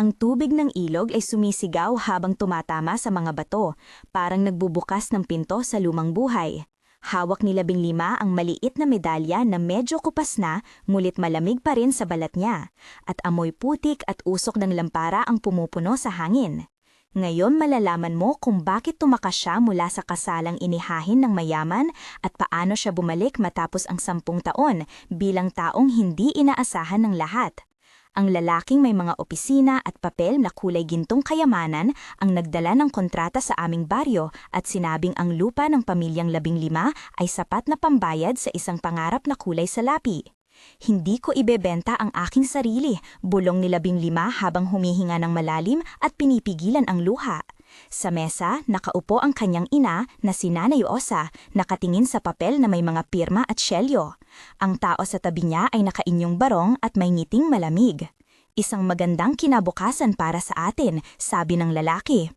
Ang tubig ng ilog ay sumisigaw habang tumatama sa mga bato, parang nagbubukas ng pinto sa lumang buhay. Hawak ni labing lima ang maliit na medalya na medyo kupas na, ngulit malamig pa rin sa balat niya, at amoy putik at usok ng lampara ang pumupuno sa hangin. Ngayon malalaman mo kung bakit tumakas siya mula sa kasalang inihahin ng mayaman at paano siya bumalik matapos ang sampung taon bilang taong hindi inaasahan ng lahat. Ang lalaking may mga opisina at papel na kulay gintong kayamanan ang nagdala ng kontrata sa aming baryo at sinabing ang lupa ng pamilyang labing lima ay sapat na pambayad sa isang pangarap na kulay salapi. Hindi ko ibebenta ang aking sarili, bulong ni labing lima habang humihinga ng malalim at pinipigilan ang luha. Sa mesa, nakaupo ang kanyang ina na si Nanay Osa, nakatingin sa papel na may mga pirma at syelyo. Ang tao sa tabi niya ay nakainyong barong at may ngiting malamig. Isang magandang kinabukasan para sa atin, sabi ng lalaki.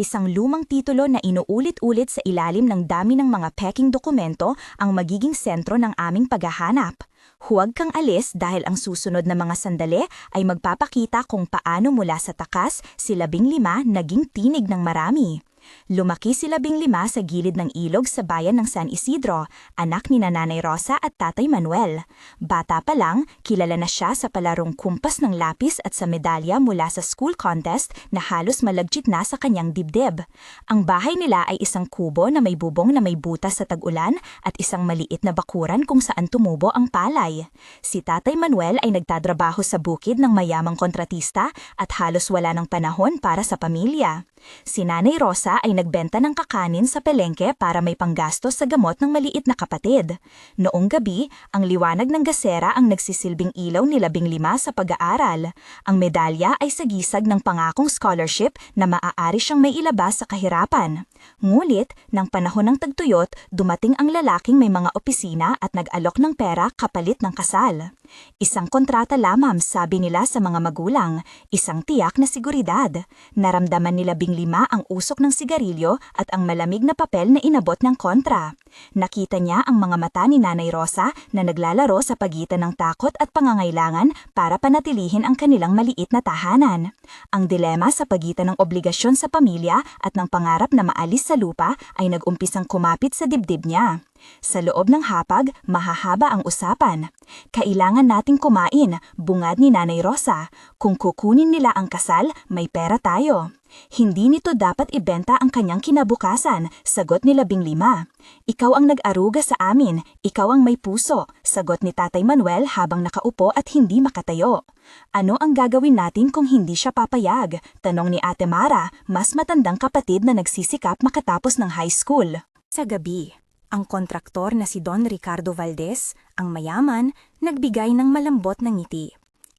Isang lumang titulo na inuulit-ulit sa ilalim ng dami ng mga peking dokumento ang magiging sentro ng aming paghahanap. Huwag kang alis dahil ang susunod na mga sandali ay magpapakita kung paano mula sa takas si labing lima naging tinig ng marami. Lumaki si labing lima sa gilid ng ilog sa bayan ng San Isidro, anak ni Nanay Rosa at Tatay Manuel. Bata pa lang, kilala na siya sa palarong kumpas ng lapis at sa medalya mula sa school contest na halos malagjit na sa kanyang dibdib. Ang bahay nila ay isang kubo na may bubong na may butas sa tag-ulan at isang maliit na bakuran kung saan tumubo ang palay. Si Tatay Manuel ay nagtatrabaho sa bukid ng mayamang kontratista at halos wala ng panahon para sa pamilya. Si Nanay Rosa ay nagbenta ng kakanin sa pelengke para may panggastos sa gamot ng maliit na kapatid. Noong gabi, ang liwanag ng gasera ang nagsisilbing ilaw ni labing lima sa pag-aaral. Ang medalya ay sagisag ng pangakong scholarship na maaari siyang may ilabas sa kahirapan. Ngunit, ng panahon ng tagtuyot, dumating ang lalaking may mga opisina at nag-alok ng pera kapalit ng kasal. Isang kontrata lamang sabi nila sa mga magulang, isang tiyak na siguridad. Naramdaman nila bigla 2005 ang usok ng sigarilyo at ang malamig na papel na inabot ng kontra. Nakita niya ang mga mata ni Nanay Rosa na naglalaro sa pagitan ng takot at pangangailangan para panatilihin ang kanilang maliit na tahanan. Ang dilema sa pagitan ng obligasyon sa pamilya at ng pangarap na maalis sa lupa ay nagumpisang kumapit sa dibdib niya. Sa loob ng hapag, mahahaba ang usapan. Kailangan nating kumain, bungad ni Nanay Rosa. Kung kukunin nila ang kasal, may pera tayo. Hindi nito dapat ibenta ang kanyang kinabukasan, sagot ni Labing Lima. Ikaw ang nag-aruga sa amin, ikaw ang may puso, sagot ni Tatay Manuel habang nakaupo at hindi makatayo. Ano ang gagawin natin kung hindi siya papayag? Tanong ni Ate Mara, mas matandang kapatid na nagsisikap makatapos ng high school. Sa gabi, ang kontraktor na si Don Ricardo Valdez, ang mayaman, nagbigay ng malambot na ngiti.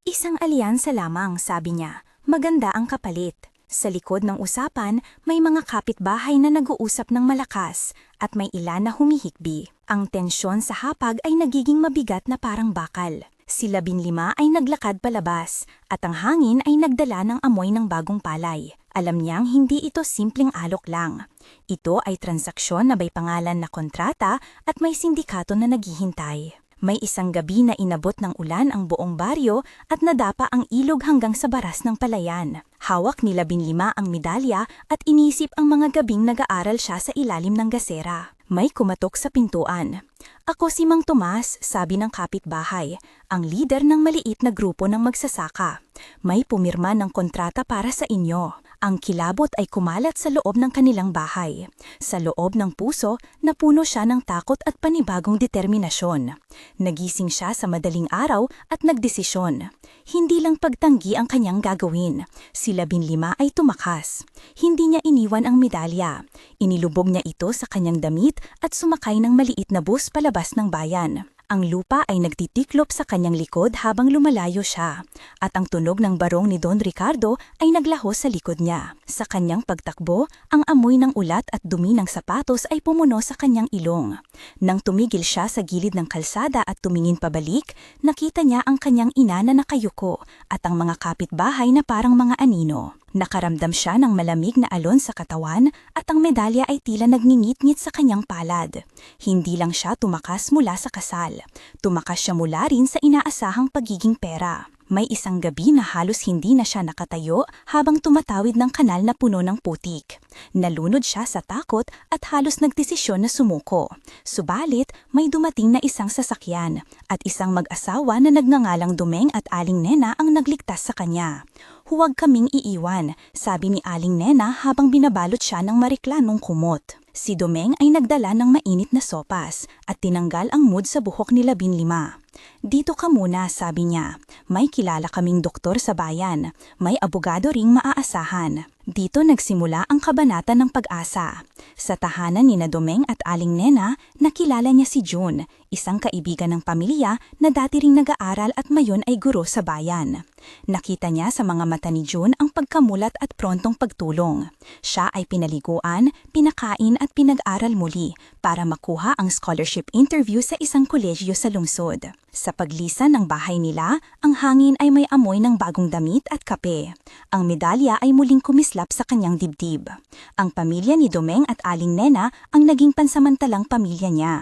Isang alyansa lamang, sabi niya, maganda ang kapalit. Sa likod ng usapan, may mga kapitbahay na nag-uusap ng malakas at may ilan na humihikbi. Ang tensyon sa hapag ay nagiging mabigat na parang bakal. Si labin lima ay naglakad palabas at ang hangin ay nagdala ng amoy ng bagong palay. Alam niyang hindi ito simpleng alok lang. Ito ay transaksyon na may pangalan na kontrata at may sindikato na naghihintay. May isang gabi na inabot ng ulan ang buong baryo at nadapa ang ilog hanggang sa baras ng palayan. Hawak ni labing lima ang medalya at inisip ang mga gabing nag-aaral siya sa ilalim ng gasera. May kumatok sa pintuan. Ako si Mang Tomas, sabi ng kapitbahay, ang leader ng maliit na grupo ng magsasaka. May pumirma ng kontrata para sa inyo. Ang kilabot ay kumalat sa loob ng kanilang bahay. Sa loob ng puso, napuno siya ng takot at panibagong determinasyon. Nagising siya sa madaling araw at nagdesisyon. Hindi lang pagtanggi ang kanyang gagawin. Si labing lima ay tumakas. Hindi niya iniwan ang medalya. Inilubog niya ito sa kanyang damit at sumakay ng maliit na bus palabas ng bayan. Ang lupa ay nagtitiklop sa kanyang likod habang lumalayo siya, at ang tunog ng barong ni Don Ricardo ay naglaho sa likod niya. Sa kanyang pagtakbo, ang amoy ng ulat at dumi ng sapatos ay pumuno sa kanyang ilong. Nang tumigil siya sa gilid ng kalsada at tumingin pabalik, nakita niya ang kanyang ina na nakayuko at ang mga kapitbahay na parang mga anino. Nakaramdam siya ng malamig na alon sa katawan at ang medalya ay tila nagngingit-ngit sa kanyang palad. Hindi lang siya tumakas mula sa kasal. Tumakas siya mula rin sa inaasahang pagiging pera. May isang gabi na halos hindi na siya nakatayo habang tumatawid ng kanal na puno ng putik. Nalunod siya sa takot at halos nagdesisyon na sumuko. Subalit, may dumating na isang sasakyan at isang mag-asawa na nagngangalang Dumeng at Aling Nena ang nagligtas sa kanya. Huwag kaming iiwan, sabi ni Aling Nena habang binabalot siya ng mariklanong kumot. Si Domeng ay nagdala ng mainit na sopas at tinanggal ang mood sa buhok ni Labin Lima. Dito ka muna, sabi niya. May kilala kaming doktor sa bayan. May abogado ring maaasahan. Dito nagsimula ang kabanata ng pag-asa. Sa tahanan ni na Domeng at Aling Nena, nakilala niya si June, isang kaibigan ng pamilya na dati ring nag-aaral at mayon ay guro sa bayan. Nakita niya sa mga mata ni June ang pagkamulat at prontong pagtulong. Siya ay pinaliguan, pinakain at pinag-aral muli para makuha ang scholarship interview sa isang kolehiyo sa lungsod. Sa paglisan ng bahay nila, ang hangin ay may amoy ng bagong damit at kape. Ang medalya ay muling kumislap sa kanyang dibdib. Ang pamilya ni Domeng at Aling Nena ang naging pansamantalang pamilya niya.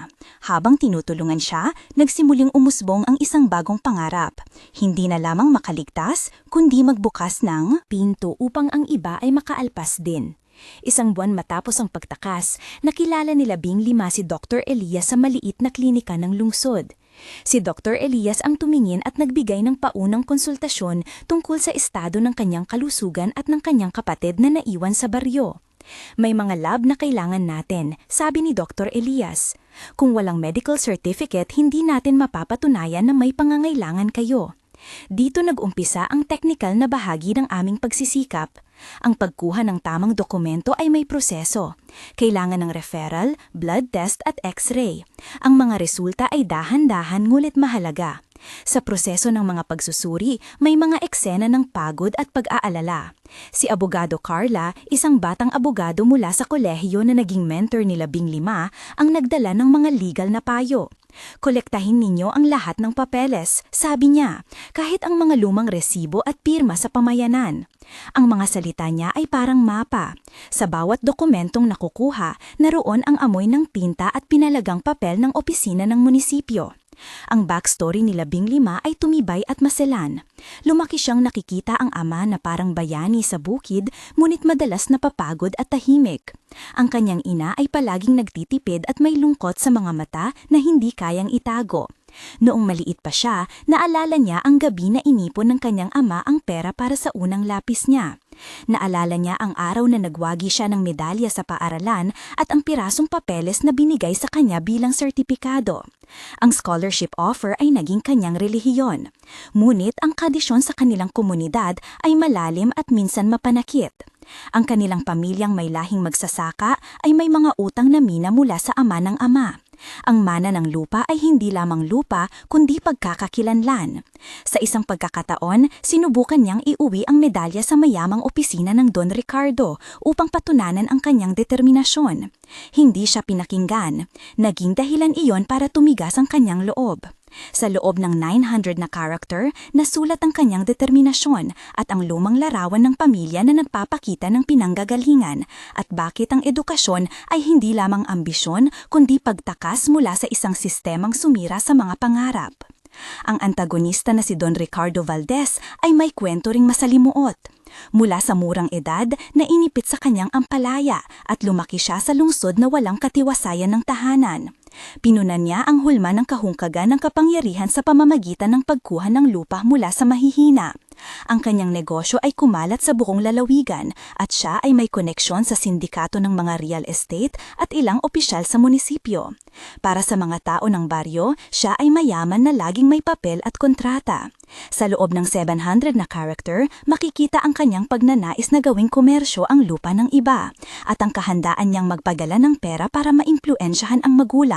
Habang tinutulungan siya, nagsimuling umusbong ang isang bagong pangarap. Hindi na lamang makaligtas, kundi magbukas ng pinto upang ang iba ay makaalpas din. Isang buwan matapos ang pagtakas, nakilala ni Labing Lima si Dr. Elias sa maliit na klinika ng lungsod. Si Dr. Elias ang tumingin at nagbigay ng paunang konsultasyon tungkol sa estado ng kanyang kalusugan at ng kanyang kapatid na naiwan sa baryo. May mga lab na kailangan natin, sabi ni Dr. Elias. Kung walang medical certificate, hindi natin mapapatunayan na may pangangailangan kayo. Dito nag-umpisa ang technical na bahagi ng aming pagsisikap. Ang pagkuha ng tamang dokumento ay may proseso. Kailangan ng referral, blood test at x-ray. Ang mga resulta ay dahan-dahan ngulit mahalaga. Sa proseso ng mga pagsusuri, may mga eksena ng pagod at pag-aalala. Si Abogado Carla, isang batang abogado mula sa kolehiyo na naging mentor ni Labing Lima, ang nagdala ng mga legal na payo. Kolektahin ninyo ang lahat ng papeles, sabi niya, kahit ang mga lumang resibo at pirma sa pamayanan. Ang mga salita niya ay parang mapa. Sa bawat dokumentong nakukuha, naroon ang amoy ng tinta at pinalagang papel ng opisina ng munisipyo. Ang backstory ni Labing Lima ay tumibay at maselan. Lumaki siyang nakikita ang ama na parang bayani sa bukid, ngunit madalas napapagod at tahimik. Ang kanyang ina ay palaging nagtitipid at may lungkot sa mga mata na hindi kayang itago. Noong maliit pa siya, naalala niya ang gabi na inipon ng kanyang ama ang pera para sa unang lapis niya. Naalala niya ang araw na nagwagi siya ng medalya sa paaralan at ang pirasong papeles na binigay sa kanya bilang sertipikado. Ang scholarship offer ay naging kanyang relihiyon. Ngunit ang kadisyon sa kanilang komunidad ay malalim at minsan mapanakit. Ang kanilang pamilyang may lahing magsasaka ay may mga utang na mina mula sa ama ng ama. Ang mana ng lupa ay hindi lamang lupa kundi pagkakakilanlan. Sa isang pagkakataon, sinubukan niyang iuwi ang medalya sa mayamang opisina ng Don Ricardo upang patunanan ang kanyang determinasyon. Hindi siya pinakinggan. Naging dahilan iyon para tumigas ang kanyang loob. Sa loob ng 900 na character, nasulat ang kanyang determinasyon at ang lumang larawan ng pamilya na nagpapakita ng pinanggagalingan at bakit ang edukasyon ay hindi lamang ambisyon kundi pagtakas mula sa isang sistemang sumira sa mga pangarap. Ang antagonista na si Don Ricardo Valdez ay may kwento ring masalimuot. Mula sa murang edad na inipit sa kanyang ampalaya at lumaki siya sa lungsod na walang katiwasayan ng tahanan. Pinunan niya ang hulma ng kahungkagan ng kapangyarihan sa pamamagitan ng pagkuha ng lupa mula sa mahihina. Ang kanyang negosyo ay kumalat sa buong lalawigan at siya ay may koneksyon sa sindikato ng mga real estate at ilang opisyal sa munisipyo. Para sa mga tao ng baryo, siya ay mayaman na laging may papel at kontrata. Sa loob ng 700 na character, makikita ang kanyang pagnanais na gawing komersyo ang lupa ng iba at ang kahandaan niyang magpagala ng pera para maimpluensyahan ang magulang.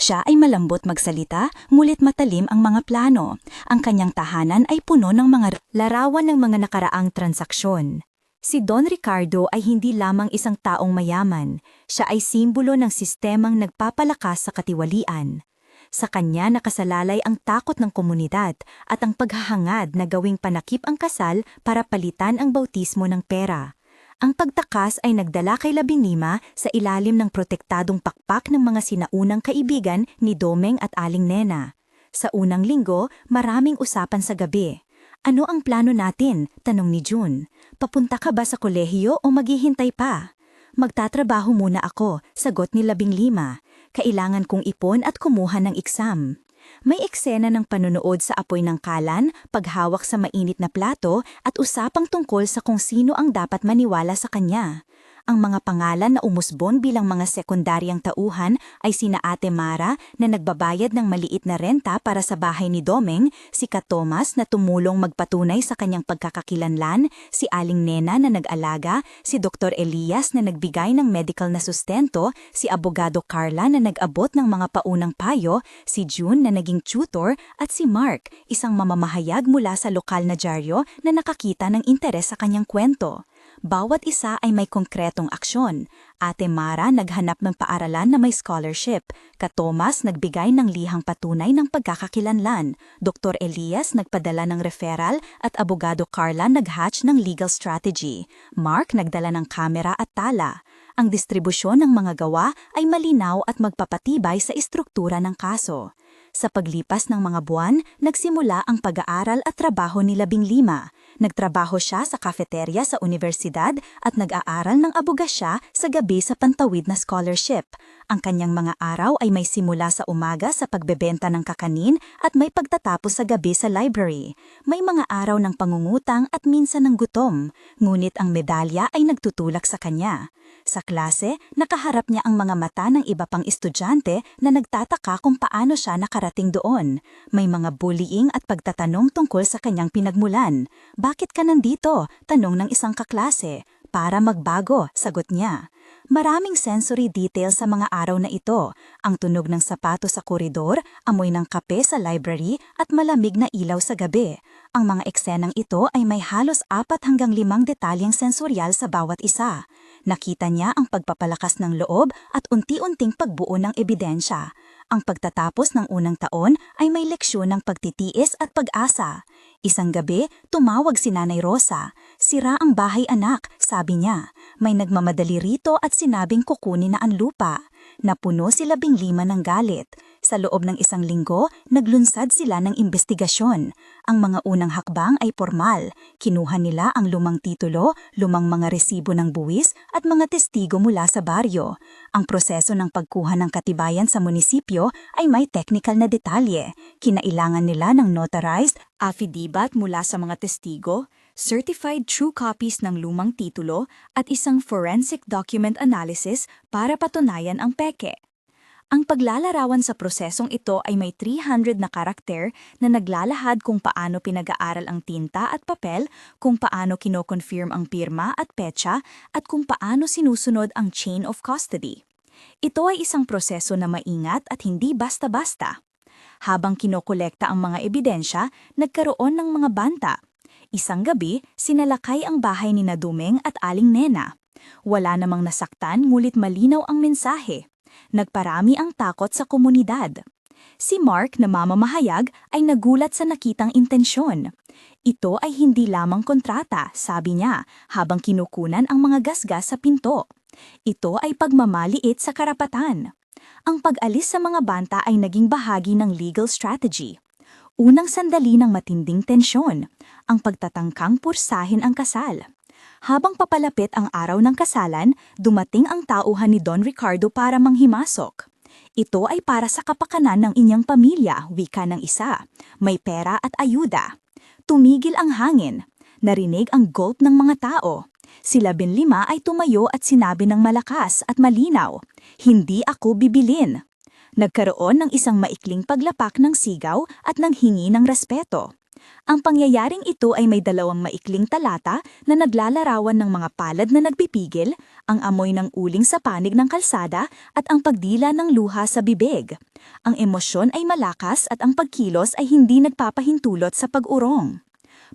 Siya ay malambot magsalita, ngulit matalim ang mga plano. Ang kanyang tahanan ay puno ng mga larawan ng mga nakaraang transaksyon. Si Don Ricardo ay hindi lamang isang taong mayaman, siya ay simbolo ng sistemang nagpapalakas sa katiwalian. Sa kanya nakasalalay ang takot ng komunidad at ang paghahangad na gawing panakip ang kasal para palitan ang bautismo ng pera. Ang pagtakas ay nagdala kay Labinima sa ilalim ng protektadong pakpak ng mga sinaunang kaibigan ni Domeng at Aling Nena. Sa unang linggo, maraming usapan sa gabi. Ano ang plano natin? Tanong ni June. Papunta ka ba sa kolehiyo o maghihintay pa? Magtatrabaho muna ako, sagot ni labing lima. Kailangan kong ipon at kumuha ng exam. May eksena ng panunood sa apoy ng kalan, paghawak sa mainit na plato at usapang tungkol sa kung sino ang dapat maniwala sa kanya. Ang mga pangalan na umusbon bilang mga sekundaryang tauhan ay sina Ate Mara na nagbabayad ng maliit na renta para sa bahay ni Domeng, si Ka Thomas na tumulong magpatunay sa kanyang pagkakakilanlan, si Aling Nena na nag-alaga, si Dr. Elias na nagbigay ng medical na sustento, si Abogado Carla na nag-abot ng mga paunang payo, si June na naging tutor at si Mark, isang mamamahayag mula sa lokal na dyaryo na nakakita ng interes sa kanyang kwento. Bawat isa ay may konkretong aksyon. Ate Mara naghanap ng paaralan na may scholarship. Ka Thomas nagbigay ng lihang patunay ng pagkakakilanlan. Dr. Elias nagpadala ng referral at Abogado Carla naghatch ng legal strategy. Mark nagdala ng kamera at tala. Ang distribusyon ng mga gawa ay malinaw at magpapatibay sa istruktura ng kaso. Sa paglipas ng mga buwan, nagsimula ang pag-aaral at trabaho ni Labing Lima. Nagtrabaho siya sa kafeterya sa universidad at nag-aaral ng abogasya sa gabi sa pantawid na scholarship. Ang kanyang mga araw ay may simula sa umaga sa pagbebenta ng kakanin at may pagtatapos sa gabi sa library. May mga araw ng pangungutang at minsan ng gutom, ngunit ang medalya ay nagtutulak sa kanya. Sa klase, nakaharap niya ang mga mata ng iba pang estudyante na nagtataka kung paano siya nakarating doon. May mga bullying at pagtatanong tungkol sa kanyang pinagmulan. Bakit ka nandito? Tanong ng isang kaklase. Para magbago, sagot niya. Maraming sensory detail sa mga araw na ito. Ang tunog ng sapato sa koridor, amoy ng kape sa library at malamig na ilaw sa gabi. Ang mga eksenang ito ay may halos apat hanggang limang detalyeng sensoryal sa bawat isa. Nakita niya ang pagpapalakas ng loob at unti-unting pagbuo ng ebidensya. Ang pagtatapos ng unang taon ay may leksyon ng pagtitiis at pag-asa. Isang gabi, tumawag si Nanay Rosa. Sira ang bahay anak, sabi niya. May nagmamadali rito at sinabing kukunin na ang lupa. Napuno si labing lima ng galit. Sa loob ng isang linggo, naglunsad sila ng investigasyon. Ang mga unang hakbang ay formal. Kinuha nila ang lumang titulo, lumang mga resibo ng buwis at mga testigo mula sa baryo. Ang proseso ng pagkuha ng katibayan sa munisipyo ay may technical na detalye. Kinailangan nila ng notarized affidavit mula sa mga testigo, certified true copies ng lumang titulo at isang forensic document analysis para patunayan ang peke. Ang paglalarawan sa prosesong ito ay may 300 na karakter na naglalahad kung paano pinag-aaral ang tinta at papel, kung paano kinoconfirm ang pirma at petsa, at kung paano sinusunod ang chain of custody. Ito ay isang proseso na maingat at hindi basta-basta. Habang kinokolekta ang mga ebidensya, nagkaroon ng mga banta. Isang gabi, sinalakay ang bahay ni Nadumeng at Aling Nena. Wala namang nasaktan ngulit malinaw ang mensahe. Nagparami ang takot sa komunidad. Si Mark na mamamahayag ay nagulat sa nakitang intensyon. Ito ay hindi lamang kontrata, sabi niya, habang kinukunan ang mga gasgas sa pinto. Ito ay pagmamaliit sa karapatan. Ang pag-alis sa mga banta ay naging bahagi ng legal strategy. Unang sandali ng matinding tensyon, ang pagtatangkang pursahin ang kasal. Habang papalapit ang araw ng kasalan, dumating ang tauhan ni Don Ricardo para manghimasok. Ito ay para sa kapakanan ng inyong pamilya, wika ng isa. May pera at ayuda. Tumigil ang hangin. Narinig ang gulp ng mga tao. Sila binlima ay tumayo at sinabi ng malakas at malinaw, Hindi ako bibilin. Nagkaroon ng isang maikling paglapak ng sigaw at ng hingi ng respeto. Ang pangyayaring ito ay may dalawang maikling talata na naglalarawan ng mga palad na nagpipigil, ang amoy ng uling sa panig ng kalsada at ang pagdila ng luha sa bibig. Ang emosyon ay malakas at ang pagkilos ay hindi nagpapahintulot sa pag-urong.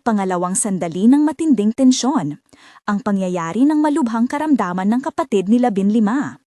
Pangalawang sandali ng matinding tensyon. Ang pangyayari ng malubhang karamdaman ng kapatid ni Labin Lima.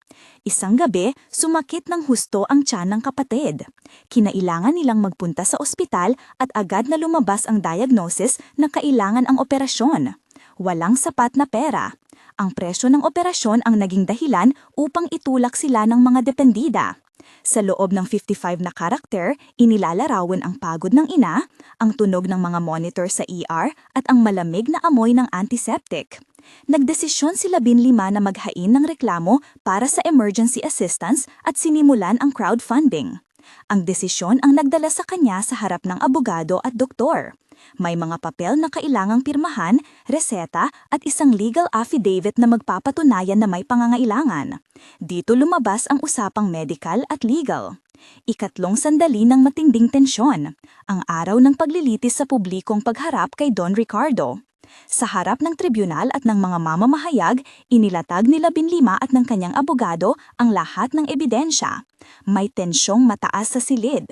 Isang gabi, sumakit ng husto ang tiyan ng kapatid. Kinailangan nilang magpunta sa ospital at agad na lumabas ang diagnosis na kailangan ang operasyon. Walang sapat na pera. Ang presyo ng operasyon ang naging dahilan upang itulak sila ng mga dependida. Sa loob ng 55 na karakter, inilalarawan ang pagod ng ina, ang tunog ng mga monitor sa ER at ang malamig na amoy ng antiseptic. Nagdesisyon si Labin Lima na maghain ng reklamo para sa emergency assistance at sinimulan ang crowdfunding. Ang desisyon ang nagdala sa kanya sa harap ng abogado at doktor. May mga papel na kailangang pirmahan, reseta at isang legal affidavit na magpapatunayan na may pangangailangan. Dito lumabas ang usapang medical at legal. Ikatlong sandali ng matinding tensyon, ang araw ng paglilitis sa publikong pagharap kay Don Ricardo. Sa harap ng tribunal at ng mga mamamahayag, inilatag ni Labinlima at ng kanyang abogado ang lahat ng ebidensya. May tensyong mataas sa silid.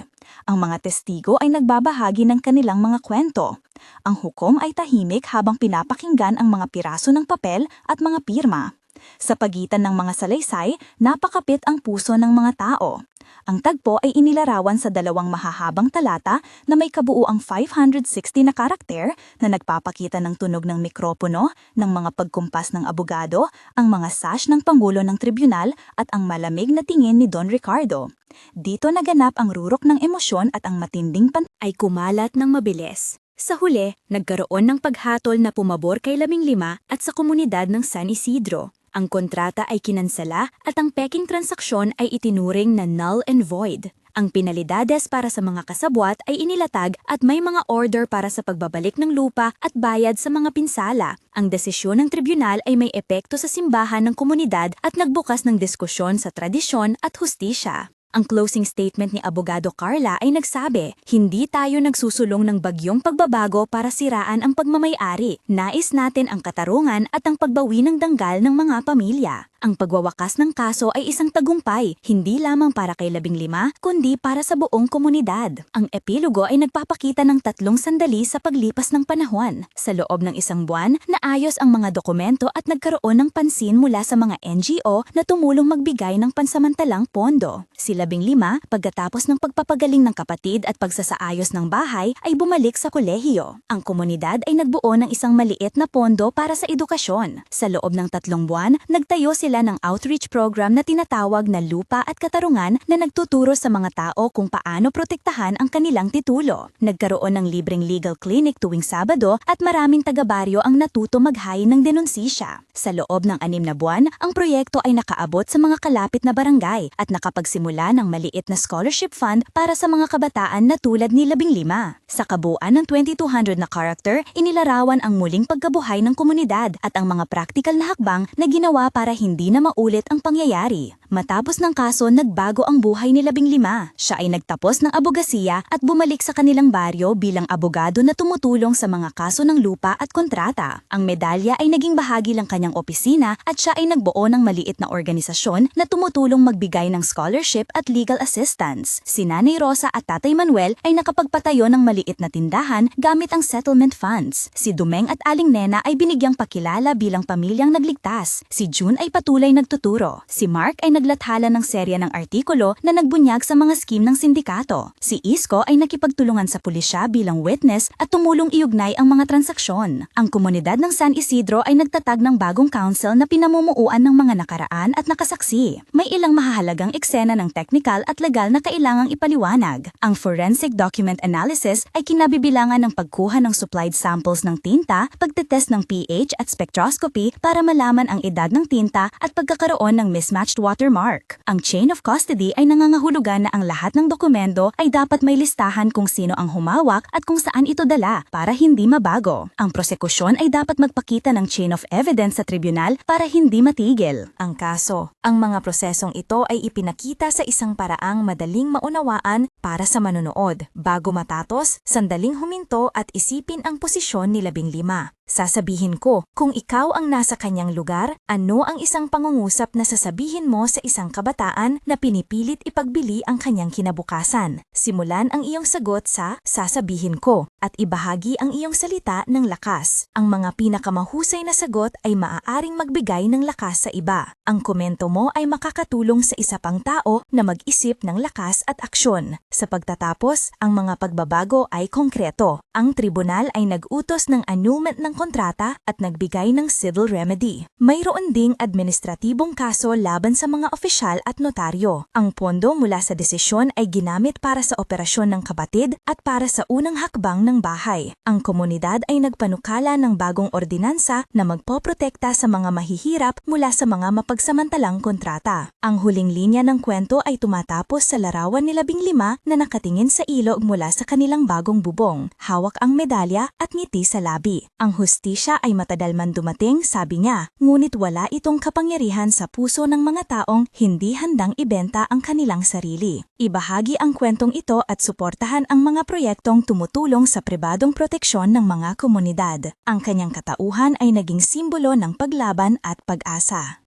Ang mga testigo ay nagbabahagi ng kanilang mga kwento. Ang hukom ay tahimik habang pinapakinggan ang mga piraso ng papel at mga pirma. Sa pagitan ng mga salaysay, napakapit ang puso ng mga tao. Ang tagpo ay inilarawan sa dalawang mahahabang talata na may kabuuang 560 na karakter na nagpapakita ng tunog ng mikropono, ng mga pagkumpas ng abogado, ang mga sash ng Pangulo ng Tribunal at ang malamig na tingin ni Don Ricardo. Dito naganap ang rurok ng emosyon at ang matinding pan ay kumalat ng mabilis. Sa huli, nagkaroon ng paghatol na pumabor kay Labing Lima at sa komunidad ng San Isidro. Ang kontrata ay kinansala at ang peking transaksyon ay itinuring na null and void. Ang penalidades para sa mga kasabwat ay inilatag at may mga order para sa pagbabalik ng lupa at bayad sa mga pinsala. Ang desisyon ng tribunal ay may epekto sa simbahan ng komunidad at nagbukas ng diskusyon sa tradisyon at hustisya. Ang closing statement ni Abogado Carla ay nagsabi, hindi tayo nagsusulong ng bagyong pagbabago para siraan ang pagmamayari. Nais natin ang katarungan at ang pagbawi ng danggal ng mga pamilya. Ang pagwawakas ng kaso ay isang tagumpay, hindi lamang para kay labing lima, kundi para sa buong komunidad. Ang epilogo ay nagpapakita ng tatlong sandali sa paglipas ng panahon. Sa loob ng isang buwan, naayos ang mga dokumento at nagkaroon ng pansin mula sa mga NGO na tumulong magbigay ng pansamantalang pondo. Si labing lima, pagkatapos ng pagpapagaling ng kapatid at pagsasaayos ng bahay, ay bumalik sa kolehiyo. Ang komunidad ay nagbuo ng isang maliit na pondo para sa edukasyon. Sa loob ng tatlong buwan, nagtayo sila ng outreach program na tinatawag na Lupa at Katarungan na nagtuturo sa mga tao kung paano protektahan ang kanilang titulo. Nagkaroon ng libreng legal clinic tuwing Sabado at maraming taga-baryo ang natuto maghain ng denonsisya. Sa loob ng anim na buwan, ang proyekto ay nakaabot sa mga kalapit na barangay at nakapagsimula ng maliit na scholarship fund para sa mga kabataan na tulad ni Labing Lima. Sa kabuuan ng 2200 na character, inilarawan ang muling pagkabuhay ng komunidad at ang mga practical na hakbang na ginawa para hindi hindi na maulit ang pangyayari. Matapos ng kaso, nagbago ang buhay ni Labing Lima. Siya ay nagtapos ng abogasiya at bumalik sa kanilang baryo bilang abogado na tumutulong sa mga kaso ng lupa at kontrata. Ang medalya ay naging bahagi lang kanyang opisina at siya ay nagbuo ng maliit na organisasyon na tumutulong magbigay ng scholarship at legal assistance. Si Nanay Rosa at Tatay Manuel ay nakapagpatayo ng maliit na tindahan gamit ang settlement funds. Si Dumeng at Aling Nena ay binigyang pakilala bilang pamilyang nagligtas. Si June ay patuloy nagtuturo. Si Mark ay naglathala ng serya ng artikulo na nagbunyag sa mga scheme ng sindikato. Si Isko ay nakipagtulungan sa pulisya bilang witness at tumulong iugnay ang mga transaksyon. Ang komunidad ng San Isidro ay nagtatag ng bagong council na pinamumuuan ng mga nakaraan at nakasaksi. May ilang mahahalagang eksena ng technical at legal na kailangang ipaliwanag. Ang forensic document analysis ay kinabibilangan ng pagkuha ng supplied samples ng tinta, pagtetest ng pH at spectroscopy para malaman ang edad ng tinta at pagkakaroon ng mismatched watermark. Ang chain of custody ay nangangahulugan na ang lahat ng dokumento ay dapat may listahan kung sino ang humawak at kung saan ito dala para hindi mabago. Ang prosekusyon ay dapat magpakita ng chain of evidence sa tribunal para hindi matigil. Ang kaso, ang mga prosesong ito ay ipinakita sa isang paraang madaling maunawaan para sa manonood. Bago matatos, sandaling huminto at isipin ang posisyon ni labing lima. Sasabihin ko, kung ikaw ang nasa kanyang lugar, ano ang isang pangungusap na sasabihin mo sa isang kabataan na pinipilit ipagbili ang kanyang kinabukasan? Simulan ang iyong sagot sa sasabihin ko at ibahagi ang iyong salita ng lakas. Ang mga pinakamahusay na sagot ay maaaring magbigay ng lakas sa iba. Ang komento mo ay makakatulong sa isa pang tao na mag-isip ng lakas at aksyon. Sa pagtatapos, ang mga pagbabago ay konkreto. Ang tribunal ay nag-utos ng annulment ng kontrata at nagbigay ng civil remedy. Mayroon ding administratibong kaso laban sa mga opisyal at notaryo. Ang pondo mula sa desisyon ay ginamit para sa operasyon ng kabatid at para sa unang hakbang ng bahay. Ang komunidad ay nagpanukala ng bagong ordinansa na magpoprotekta sa mga mahihirap mula sa mga mapagsamantalang kontrata. Ang huling linya ng kwento ay tumatapos sa larawan ni labing lima na nakatingin sa ilog mula sa kanilang bagong bubong. Hawak ang medalya at ngiti sa labi. Ang hustisya ay matadalman dumating, sabi niya, ngunit wala itong kapangyarihan sa puso ng mga taong hindi handang ibenta ang kanilang sarili. Ibahagi ang kwentong ito at suportahan ang mga proyektong tumutulong sa pribadong proteksyon ng mga komunidad. Ang kanyang katauhan ay naging simbolo ng paglaban at pag-asa.